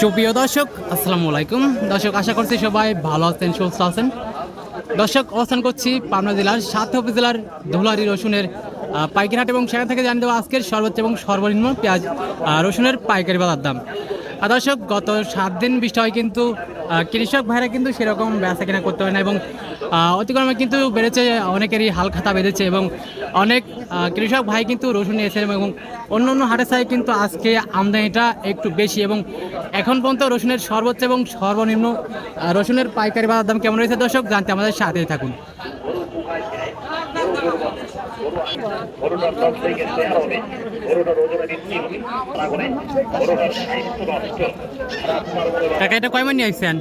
সুপ্রিয় দর্শক, আসসালামু আলাইকুম। দর্শক, আশা করছি সবাই ভালো আছেন, সুস্থ আছেন। দর্শক, অবস্থান করছি পাবনা জেলার সাত উপজেলার ধুলারি রসুনের পাইকারি হাট এবং সেখান থেকে জানিয়ে দেবো আজকের সর্বোচ্চ এবং সর্বনিম্ন পেঁয়াজ রসুনের পাইকারি বাজার দাম। আর দর্শক, গত সাত দিন বৃষ্টি হয় কিন্তু কৃষক ভাইরা কিন্তু সেরকম বেচা কেনা করতে পারে না এবং অতিক্রমে কিন্তু বেড়েছে, অনেকেরই হাল খাতা বেড়েছে এবং অনেক কৃষক ভাই কিন্তু রসুন নিয়েছেন এবং অন্য অন্য হাটের চাই কিন্তু আজকে আমদানিটা একটু বেশি এবং এখন পর্যন্ত রসুনের সর্বোচ্চ এবং সর্বনিম্ন রসুনের পাইকারি বাজার দাম কেমন রয়েছে দর্শক জানতে আমাদের সাথেই থাকুন। কাকা, এটা কয় মন নিয়ে আসছেন?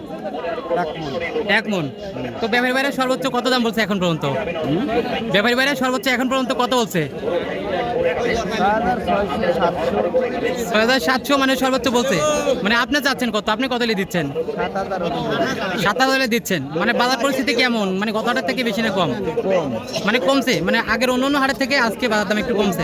এক মন। তো ব্যাপারী বাইরে সর্বোচ্চ কত দাম বলছে এখন পর্যন্ত? ব্যাপারী বাইরে সর্বোচ্চ এখন পর্যন্ত কত বলছে? সাতশো মানে সর্বোচ্চ বলছে। মানে আপনি চাচ্ছেন কত? আপনি কত দিচ্ছেন? সাত হাজার দিচ্ছেন। মানে বাজার পরিস্থিতি কেমন? মানে গত হাটের থেকে বেশি না কম? মানে কমছে। মানে আগের অন্য অন্য হাটের থেকে আজকে বাজার দাম একটু কমছে।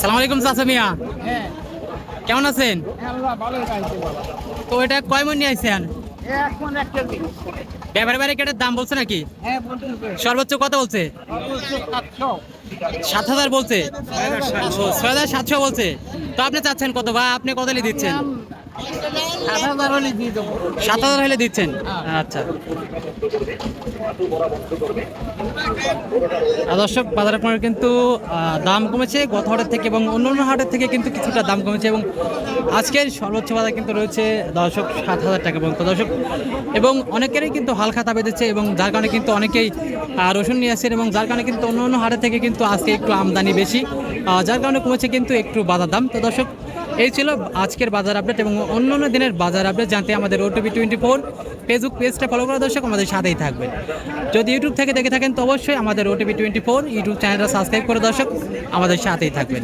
সালাম আলাইকুম চাচা মিয়া। কেমন আছেন? তো এটা কয় মন নিয়ে আইছেন? ব্যাপারে বাইরে কেটার দাম বলছে নাকি? সর্বোচ্চ কত বলছে? সাত হাজার বলছে। ছয় হাজার সাতশো বলছে। তো আপনি চাচ্ছেন কত? বা আপনি কত দিচ্ছেন? সাত হাজার হলে দিচ্ছেন? আচ্ছা। দর্শক বাজার আপনার কিন্তু দাম কমেছে গত হাটের থেকে এবং অন্য অন্য হাটের থেকে কিন্তু কিছুটা দাম কমেছে এবং আজকের সর্বোচ্চ বাজার কিন্তু রয়েছে দর্শক সাত হাজার টাকা পর্যন্ত। দর্শক এবং অনেকেরই কিন্তু হাল খাতা বেঁধেছে এবং যার কারণে কিন্তু অনেকেই রসুন নিয়ে আসছেন এবং যার কারণে কিন্তু অন্য অন্য হাটের থেকে কিন্তু আজকে একটু আমদানি বেশি যার কারণে কমেছে কিন্তু একটু বাজার দাম। তো দর্শক এই ছিল আজকের বাজার আপডেট এবং অন্য অন্য দিনের বাজার আপডেট জানতে আমাদের ওটিভি টোয়েন্টি ফোর ফেসবুক পেজটা ফলো করা দর্শক, আমাদের সাথেই থাকবেন। যদি ইউটিউব থেকে দেখে থাকেন তো অবশ্যই আমাদের ওটিভি টোয়েন্টি ফোর ইউটিউব চ্যানেলটা সাবস্ক্রাইব করে দর্শক, আমাদের সাথেই থাকবেন।